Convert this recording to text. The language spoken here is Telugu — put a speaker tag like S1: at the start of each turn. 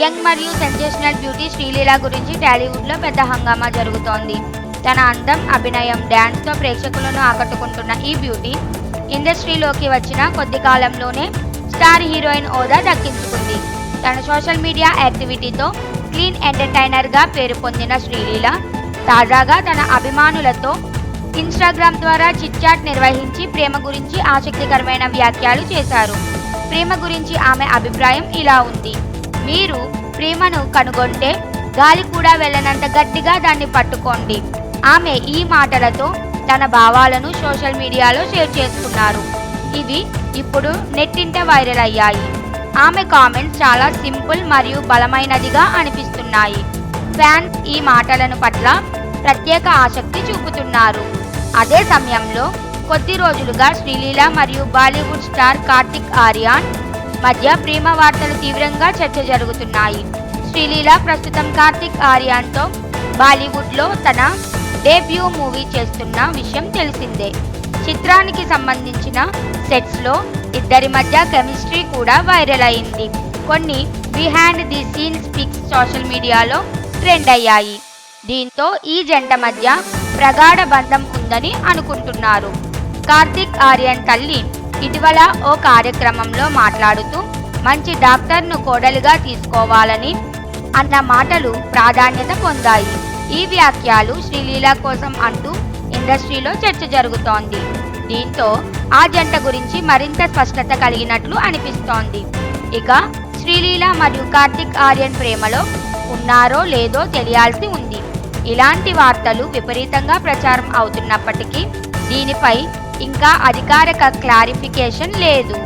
S1: యంగ్ మరియు సెన్సేషనల్ బ్యూటీ శ్రీలీల గురించి టాలీవుడ్లో పెద్ద హంగామా జరుగుతోంది. తన అందం అభినయం డ్యాన్స్తో ప్రేక్షకులను ఆకట్టుకుంటున్న ఈ బ్యూటీ ఇండస్ట్రీలోకి వచ్చిన కొద్ది కాలంలోనే స్టార్ హీరోయిన్ హోదా దక్కించుకుంది. తన సోషల్ మీడియా యాక్టివిటీతో క్లీన్ ఎంటర్టైనర్గా పేరు పొందిన శ్రీలీల తాజాగా తన అభిమానులతో ఇన్స్టాగ్రామ్ ద్వారా చిట్చాట్ నిర్వహించి ప్రేమ గురించి ఆసక్తికరమైన వ్యాఖ్యలు చేశారు. ప్రేమ గురించి ఆమె అభిప్రాయం ఇలా ఉంది. మీరు ప్రేమను కనుగొంటే గాలి కూడా వెళ్ళనంత గట్టిగా దాన్ని పట్టుకోండి. ఆమె ఈ మాటలతో తన భావాలను సోషల్ మీడియాలో షేర్ చేసుకున్నారు ఇవి ఇప్పుడు నెట్టింట వైరల్ అయ్యాయి. ఆమె కామెంట్స్ చాలా సింపుల్ మరియు బలమైనదిగా అనిపిస్తున్నాయి. ఫ్యాన్స్ ఈ మాటలను పట్ల ప్రత్యేక ఆసక్తి చూపుతున్నారు. అదే సమయంలో కొద్ది రోజులుగా శ్రీలీల మరియు బాలీవుడ్ స్టార్ కార్తిక్ ఆర్యాన్ మధ్య ప్రేమ వార్తలు తీవ్రంగా చర్చ జరుగుతున్నాయి. శ్రీలీల ప్రస్తుతం కార్తిక్ ఆర్యాన్తో బాలీవుడ్లో తన డెబ్యూ మూవీ చేస్తున్న విషయం తెలిసిందే. చిత్రానికి సంబంధించిన సెట్స్లో ఇద్దరి మధ్య కెమిస్ట్రీ కూడా వైరల్ అయింది. కొన్ని behind the scenes pics social మీడియాలో ట్రెండ్ అయ్యాయి. దీంతో ఈ జంట మధ్య ప్రగాఢ బంధం ఉందని అనుకుంటున్నారు. కార్తిక్ ఆర్యన్ తల్లి ఇటీవల ఓ కార్యక్రమంలో మాట్లాడుతూ మంచి డాక్టర్ను కోడలుగా తీసుకోవాలని అన్న మాటలు ప్రాధాన్యత పొందాయి. ఈ వ్యాఖ్యలు శ్రీలీల కోసం అంటూ ఇండస్ట్రీలో చర్చ జరుగుతోంది. దీంతో ఆ జంట గురించి మరింత స్పష్టత కలిగినట్లు అనిపిస్తోంది. ఇక శ్రీలీల మరియు కార్తిక్ ఆర్యన్ ప్రేమలో ఉన్నారో లేదో తెలియాల్సి ఉంది. ఇలాంటి వార్తలు విపరీతంగా ప్రచారం అవుతున్నప్పటికీ దీనిపై ఇంకా అధికారిక క్లారిఫికేషన్ లేదు.